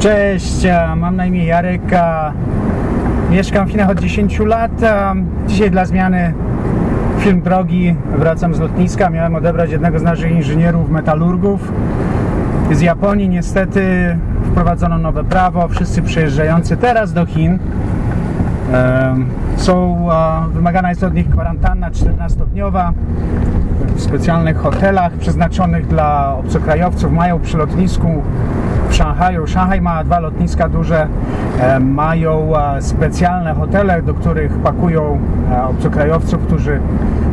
Cześć, e, mam na imię Jarek. Mieszkam w Chinach od 10 lat. Dzisiaj dla zmiany film drogi. Wracam z lotniska. Miałem odebrać jednego z naszych inżynierów, metalurgów z Japonii. Niestety wprowadzono nowe prawo. Wszyscy przyjeżdżający teraz do Chin są, wymagana jest od nich kwarantanna 14-dniowa w specjalnych hotelach przeznaczonych dla obcokrajowców. Mają przy lotnisku w Szanghaju. Szanghaj ma dwa lotniska duże, mają specjalne hotele, do których pakują obcokrajowców, którzy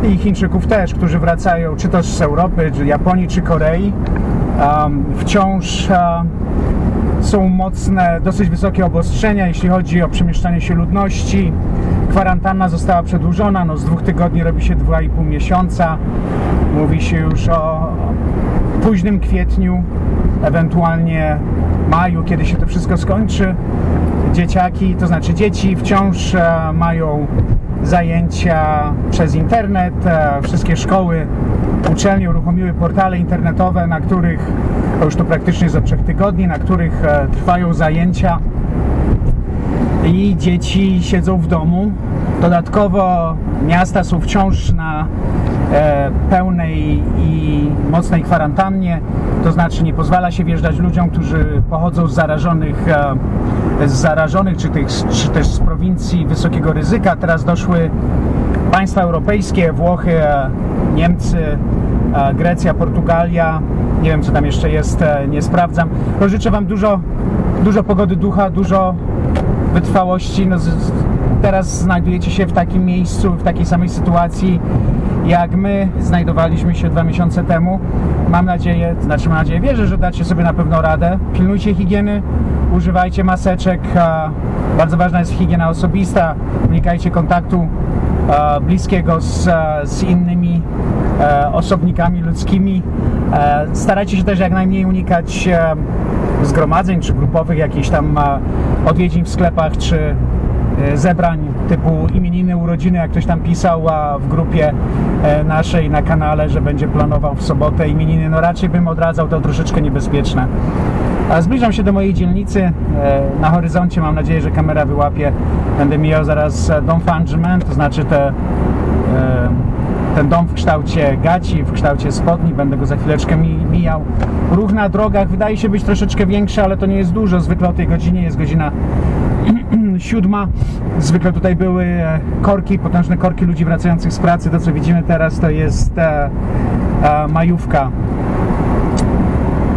i Chińczyków też, którzy wracają czy to z Europy, czy Japonii, czy Korei. Wciąż są mocne, dosyć wysokie obostrzenia, jeśli chodzi o przemieszczanie się ludności. Kwarantanna została przedłużona, no z dwóch tygodni robi się 2,5 miesiąca. Mówi się już o późnym kwietniu, ewentualnie maju, kiedy się to wszystko skończy. Dzieciaki, to znaczy dzieci wciąż e, mają zajęcia przez internet. E, Wszystkie szkoły, uczelnie uruchomiły portale internetowe, na których, już to praktycznie od trzech tygodni, na których e, trwają zajęcia i dzieci siedzą w domu. Dodatkowo miasta są wciąż na e, pełnej i mocnej kwarantannie, to znaczy nie pozwala się wjeżdżać ludziom, którzy pochodzą z zarażonych, e, z zarażonych czy, tych, czy też z prowincji wysokiego ryzyka. Teraz doszły państwa europejskie, Włochy, Niemcy, e, Grecja, Portugalia. Nie wiem, co tam jeszcze jest, e, nie sprawdzam. No, życzę Wam dużo, dużo pogody ducha, dużo wytrwałości. No, teraz znajdujecie się w takim miejscu, w takiej samej sytuacji, jak my znajdowaliśmy się dwa miesiące temu. Mam nadzieję, znaczy mam nadzieję, wierzę, że dacie sobie na pewno radę. Pilnujcie higieny, używajcie maseczek. Bardzo ważna jest higiena osobista. Unikajcie kontaktu bliskiego z, z innymi osobnikami ludzkimi. E, Starajcie się też jak najmniej unikać e, zgromadzeń czy grupowych jakichś tam e, odwiedzin w sklepach czy e, zebrań typu imieniny, urodziny, jak ktoś tam pisał a w grupie e, naszej na kanale, że będzie planował w sobotę imieniny, no raczej bym odradzał to troszeczkę niebezpieczne. A zbliżam się do mojej dzielnicy. E, Na horyzoncie mam nadzieję, że kamera wyłapie. Będę mijał zaraz e, dom Fangement, to znaczy te, e, ten dom w kształcie gaci, w kształcie spodni. Będę go za chwileczkę mi- mijał. Ruch na drogach wydaje się być troszeczkę większy, ale to nie jest dużo. Zwykle o tej godzinie jest godzina siódma. Zwykle tutaj były e, korki, potężne korki ludzi wracających z pracy. To co widzimy teraz to jest e, e, majówka.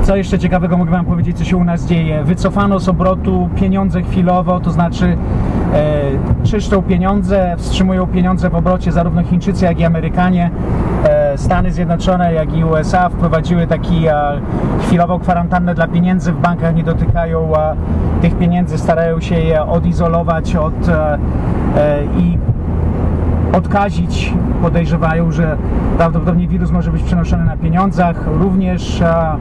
Co jeszcze ciekawego mogę Wam powiedzieć, co się u nas dzieje? Wycofano z obrotu pieniądze chwilowo, to znaczy czyszczą pieniądze, wstrzymują pieniądze w obrocie zarówno Chińczycy, jak i Amerykanie. E, Stany Zjednoczone, jak i USA wprowadziły taki e, chwilową kwarantannę dla pieniędzy w bankach, nie dotykają e, tych pieniędzy, starają się je odizolować od e, e, i odkazić. Podejrzewają, że prawdopodobnie wirus może być przenoszony na pieniądzach. Również e,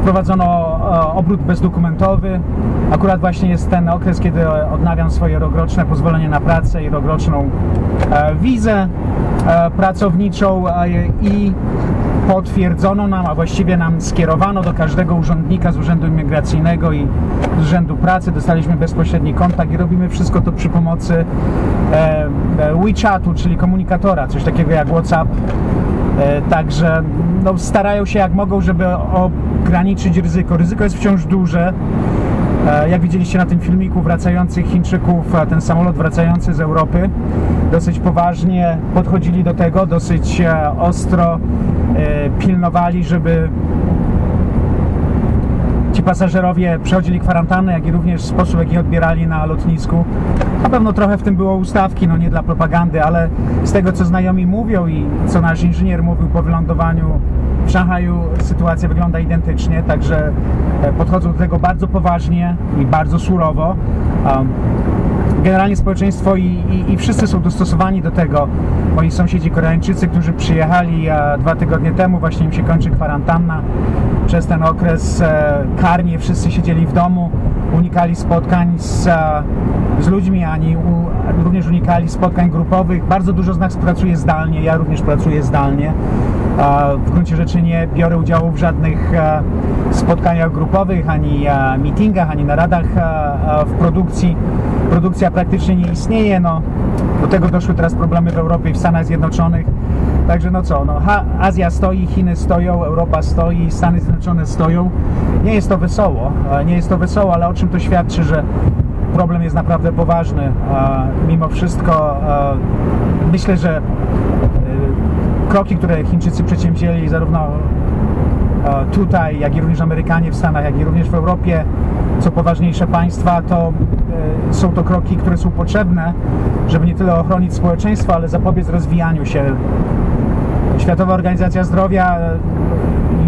wprowadzono e, obrót bezdokumentowy. Akurat właśnie jest ten okres, kiedy odnawiam swoje rokroczne pozwolenie na pracę i rokroczną e, wizę e, pracowniczą i potwierdzono nam, a właściwie nam skierowano do każdego urzędnika z Urzędu Imigracyjnego i z Urzędu Pracy. Dostaliśmy bezpośredni kontakt i robimy wszystko to przy pomocy e, WeChatu, czyli komunikatora, coś takiego jak WhatsApp. Także no, starają się jak mogą, żeby ograniczyć ryzyko. Ryzyko jest wciąż duże. E, Jak widzieliście na tym filmiku wracających Chińczyków, a ten samolot wracający z Europy, dosyć poważnie podchodzili do tego, dosyć e, ostro e, pilnowali, żeby ci pasażerowie przechodzili kwarantannę, jak i również sposób, jaki odbierali na lotnisku. Na pewno trochę w tym było ustawki, no nie dla propagandy, ale z tego, co znajomi mówią i co nasz inżynier mówił po wylądowaniu Szanghaju, sytuacja wygląda identycznie, także e, podchodzą do tego bardzo poważnie i bardzo surowo. Generalnie społeczeństwo i, i, i wszyscy są dostosowani do tego. Moi sąsiedzi Koreańczycy, którzy przyjechali dwa tygodnie temu, właśnie im się kończy kwarantanna. Przez ten okres e, karnie wszyscy siedzieli w domu. unikali spotkań z, e, z ludźmi, ani również unikali spotkań grupowych. Bardzo dużo z nas pracuje zdalnie, ja również pracuję zdalnie. W gruncie rzeczy nie biorę udziału w żadnych e, spotkaniach grupowych, ani e, meetingach, ani naradach e, w produkcji. Produkcja praktycznie nie istnieje. No, do tego doszły teraz problemy w Europie i w Stanach Zjednoczonych. Także no co, no, Azja stoi, Chiny stoją, Europa stoi, Stany Zjednoczone stoją. Nie jest to wesoło, nie jest to wesoło, ale o czym to świadczy, że problem jest naprawdę poważny. Mimo wszystko myślę, że e, kroki, które Chińczycy przedsięwzięli zarówno e, tutaj, jak i również Amerykanie w Stanach, jak i również w Europie, co poważniejsze państwa, to e, są to kroki, które są potrzebne, żeby nie tyle ochronić społeczeństwo, ale zapobiec rozwijaniu się. Światowa Organizacja Zdrowia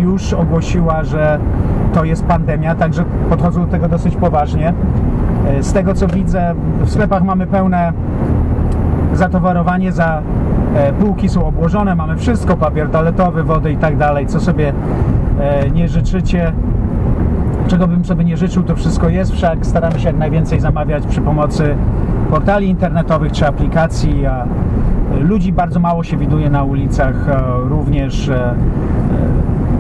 już ogłosiła, że to jest pandemia, także podchodzą do tego dosyć poważnie. E, Z tego co widzę, w sklepach mamy pełne zatowarowanie za e, półki są obłożone, mamy wszystko, papier toaletowy, wody i tak dalej, co sobie e, nie życzycie. Czego bym sobie nie życzył, to wszystko jest, wszak staramy się jak najwięcej zamawiać przy pomocy portali internetowych czy aplikacji, a ludzi bardzo mało się widuje na ulicach również.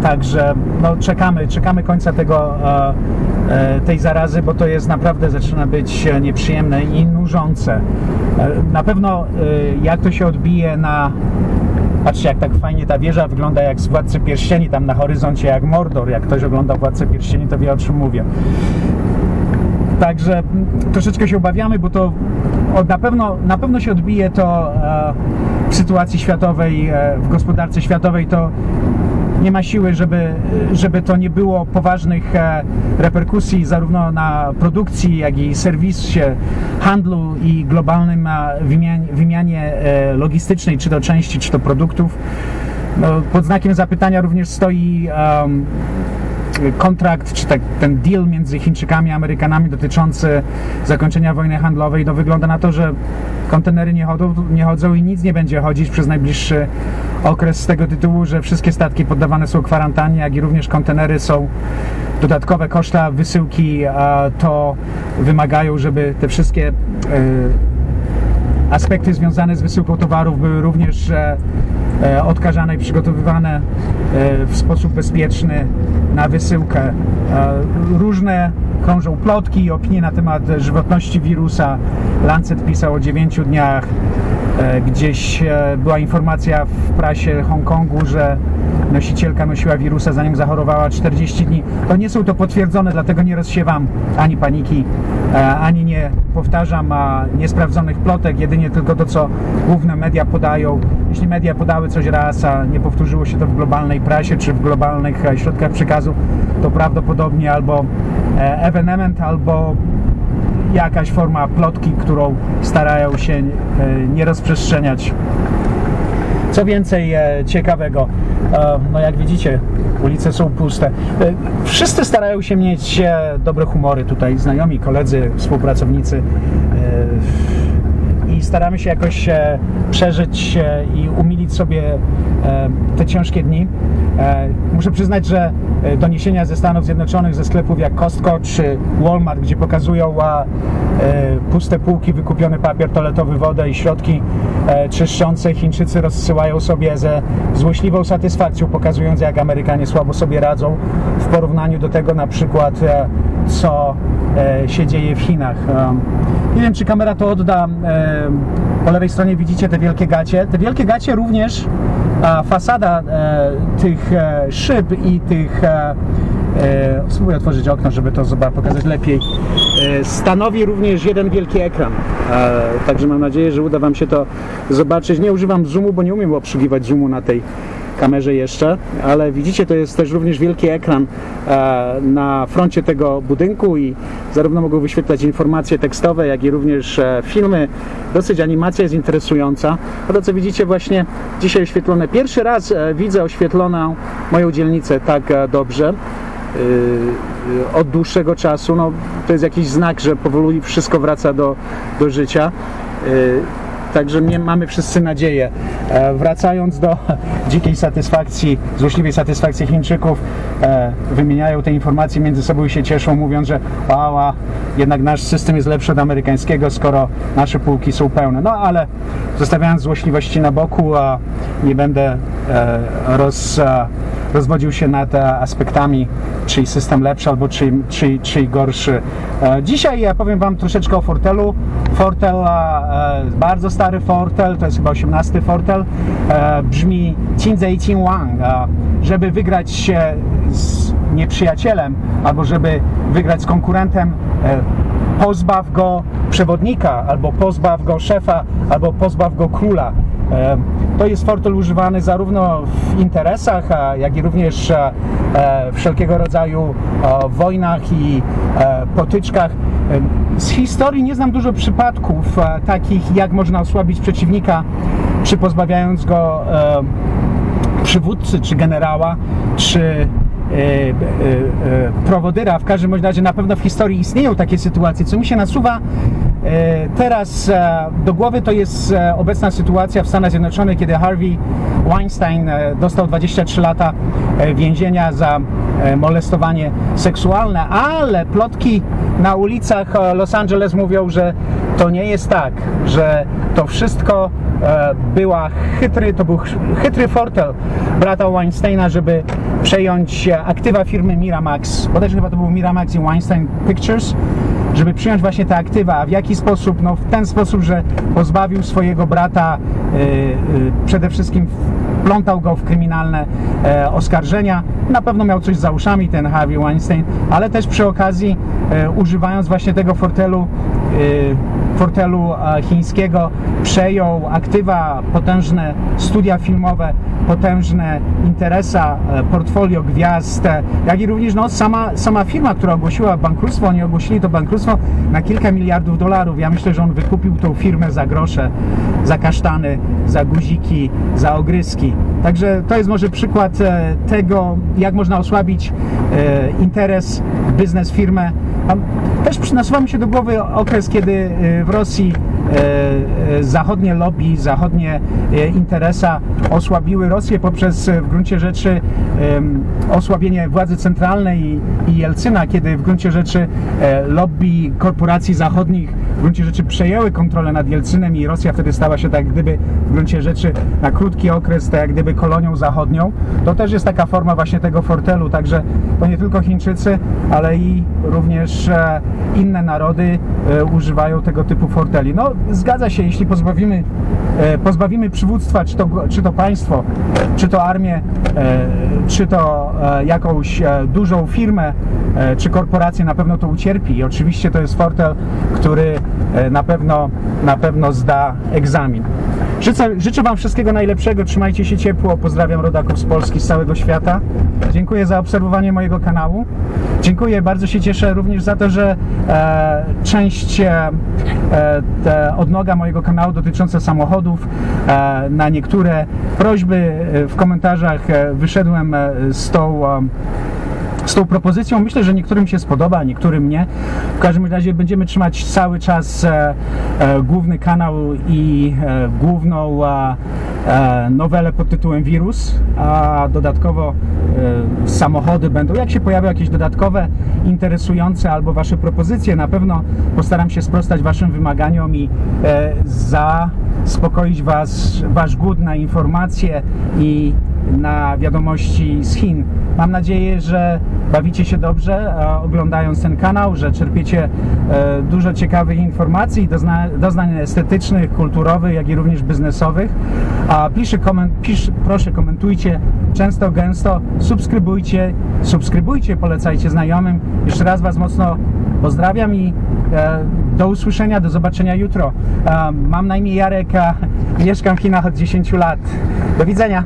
Także no, czekamy, czekamy końca tego, e, e, tej zarazy, bo to jest naprawdę zaczyna być nieprzyjemne i nużące. E, Na pewno jak to się odbije na Patrzcie, jak tak fajnie ta wieża wygląda jak z Władcy Pierścieni, tam na horyzoncie jak Mordor. Jak ktoś ogląda Władcę Pierścieni, to wie o czym mówię. Także troszeczkę się obawiamy, bo to na pewno, na pewno się odbije to e, w sytuacji światowej, e, w gospodarce światowej, to nie ma siły, żeby, żeby to nie było poważnych e, reperkusji zarówno na produkcji, jak i serwisie, handlu i globalnym e, wymianie, wymianie logistycznej, czy to części, czy to produktów. No, pod znakiem zapytania również stoi em, kontrakt, czy tak, ten deal między Chińczykami a Amerykanami dotyczący zakończenia wojny handlowej, no wygląda na to, że kontenery nie chodzą, nie chodzą i nic nie będzie chodzić przez najbliższy okres z tego tytułu, że wszystkie statki poddawane są kwarantannie, jak i również kontenery są dodatkowe koszta wysyłki, to wymagają, żeby te wszystkie e, aspekty związane z wysyłką towarów były również e, e, odkażane i przygotowywane w sposób bezpieczny na wysyłkę. Różne krążą plotki i opinie na temat żywotności wirusa. Lancet pisał o 9 dniach. E, Gdzieś e, była informacja w prasie Hongkongu, że nosicielka nosiła wirusa zanim zachorowała 40 dni. To nie są to potwierdzone, dlatego nie rozsiewam ani paniki, e, ani nie powtarzam niesprawdzonych plotek, jedynie tylko to, co główne media podają. Jeśli media podały coś raz, a nie powtórzyło się to w globalnej prasie czy w globalnych środkach przekazu, to prawdopodobnie albo e, ewenement, albo jakaś forma plotki, którą starają się e, nie rozprzestrzeniać. Co więcej e, ciekawego, e, no jak widzicie, ulice są puste. Wszyscy starają się mieć dobre humory tutaj, znajomi, koledzy, współpracownicy. I staramy się jakoś e, przeżyć e, i umilić sobie e, te ciężkie dni. Muszę przyznać, że doniesienia ze Stanów Zjednoczonych, ze sklepów jak Costco czy Walmart, gdzie pokazują puste półki, wykupiony papier toaletowy, wodę i środki czyszczące, Chińczycy rozsyłają sobie ze złośliwą satysfakcją, pokazując jak Amerykanie słabo sobie radzą w porównaniu do tego na przykład, co się dzieje w Chinach. Nie wiem, czy kamera to odda. Po lewej stronie widzicie te wielkie gacie. Te wielkie gacie również a fasada e, tych e, szyb i tych e, spróbuję otworzyć okno, żeby to zoba- pokazać lepiej. Stanowi również jeden wielki ekran. Także mam nadzieję, że uda Wam się to zobaczyć. Nie używam zoomu, bo nie umiem obsługiwać zoomu na tej kamerze jeszcze, ale widzicie, to jest też również wielki ekran e, na froncie tego budynku i zarówno mogą wyświetlać informacje tekstowe, jak i również e, filmy. Dosyć animacja jest interesująca. A to, co widzicie właśnie dzisiaj oświetlone. Pierwszy raz e, widzę oświetloną moją dzielnicę tak dobrze. Od dłuższego czasu, no, to jest jakiś znak, że powoli wszystko wraca do, do życia. Także nie, mamy wszyscy nadzieję. E, Wracając do dzikiej satysfakcji, złośliwej satysfakcji Chińczyków, e, wymieniają te informacje między sobą i się cieszą, mówiąc, że wow, a jednak nasz system jest lepszy od amerykańskiego, skoro nasze półki są pełne. No ale zostawiając złośliwości na boku, a nie będę e, roz, e, rozwodził się nad e, aspektami, czyj system lepszy albo czyj, czyj, czyj gorszy. E, Dzisiaj ja powiem Wam troszeczkę o Fortelu. Fortel, e, bardzo stary Fortel, to jest chyba 18 Fortel, e, brzmi 18 Wang. E, Żeby wygrać się z nieprzyjacielem albo żeby wygrać z konkurentem, e, pozbaw go przewodnika, albo pozbaw go szefa, albo pozbaw go króla. E, To jest fortel używany zarówno w interesach, jak i również e, e, wszelkiego rodzaju wojnach i potyczkach. Z historii nie znam dużo przypadków takich, jak można osłabić przeciwnika, czy pozbawiając go przywódcy, czy generała, czy prowodyra. W każdym razie na pewno w historii istnieją takie sytuacje. Co mi się nasuwa teraz e, do głowy, to jest e, obecna sytuacja w Stanach Zjednoczonych, kiedy Harvey Weinstein e, dostał 23 lata e, więzienia za e, molestowanie seksualne, ale plotki na ulicach e, Los Angeles mówią, że to nie jest tak, że to wszystko e, była chytry, to był ch- chytry fortel brata Weinsteina, żeby przejąć e, aktywa firmy Miramax, bodajże chyba to był Miramax i Weinstein Pictures, żeby przyjąć właśnie te aktywa. A w jaki sposób? No w ten sposób, że pozbawił swojego brata e, e, przede wszystkim wplątał go w kryminalne e, oskarżenia. Na pewno miał coś za uszami ten Harvey Weinstein, ale też przy okazji używając właśnie tego fortelu fortelu e, chińskiego przejął aktywa, potężne studia filmowe, potężne interesa, e, portfolio gwiazd, e, jak i również no, sama, sama firma, która ogłosiła bankructwo, oni ogłosili to bankructwo na kilka miliardów dolarów. Ja myślę, że on wykupił tą firmę za grosze, za kasztany, za guziki, za ogryski. Także to jest może przykład tego, jak można osłabić interes, biznes firmę. Też nasuwa mi się do głowy okres, kiedy e, w Rosji e, e, zachodnie lobby, zachodnie e, interesa osłabiły Rosję poprzez w gruncie rzeczy osłabienie władzy centralnej i, Jelcyna, kiedy w gruncie rzeczy lobby korporacji zachodnich w gruncie rzeczy przejęły kontrolę nad Jelcynem i Rosja wtedy stała się tak jak gdyby w gruncie rzeczy na krótki okres tak jak gdyby kolonią zachodnią. To też jest taka forma właśnie tego fortelu, także to nie tylko Chińczycy, ale i również e, inne narody e, używają tego typu forteli. No zgadza się, jeśli pozbawimy, e, pozbawimy przywództwa, czy to, czy to państwo, czy to armię, czy to jakąś dużą firmę, czy korporację, na pewno to ucierpi. I oczywiście to jest fortel, który na pewno, na pewno zda egzamin. Życzę, życzę Wam wszystkiego najlepszego, trzymajcie się ciepło, pozdrawiam rodaków z Polski, z całego świata. Dziękuję za obserwowanie mojego kanału. Dziękuję, bardzo się cieszę również za to, że e, część e, e, te odnoga mojego kanału dotyczące samochodów, e, na niektóre prośby e, w komentarzach e, wyszedłem e, z tą e, z tą propozycją. Myślę, że niektórym się spodoba, a niektórym nie. W każdym razie będziemy trzymać cały czas e, e, główny kanał i e, główną e, nowelę pod tytułem Wirus, a dodatkowo e, samochody będą. Jak się pojawią jakieś dodatkowe, interesujące albo Wasze propozycje, na pewno postaram się sprostać Waszym wymaganiom i e, zaspokoić Was, Wasz głód na informacje i na wiadomości z Chin. Mam nadzieję, że bawicie się dobrze oglądając ten kanał, że czerpiecie e, dużo ciekawych informacji, dozna, doznań estetycznych, kulturowych, jak i również biznesowych. A pisze, koment, pisz, proszę komentujcie często, gęsto, subskrybujcie, subskrybujcie, polecajcie znajomym. Jeszcze raz Was mocno pozdrawiam i e, do usłyszenia, do zobaczenia jutro. Mam na imię Jarek, mieszkam w Chinach od 10 lat. Do widzenia.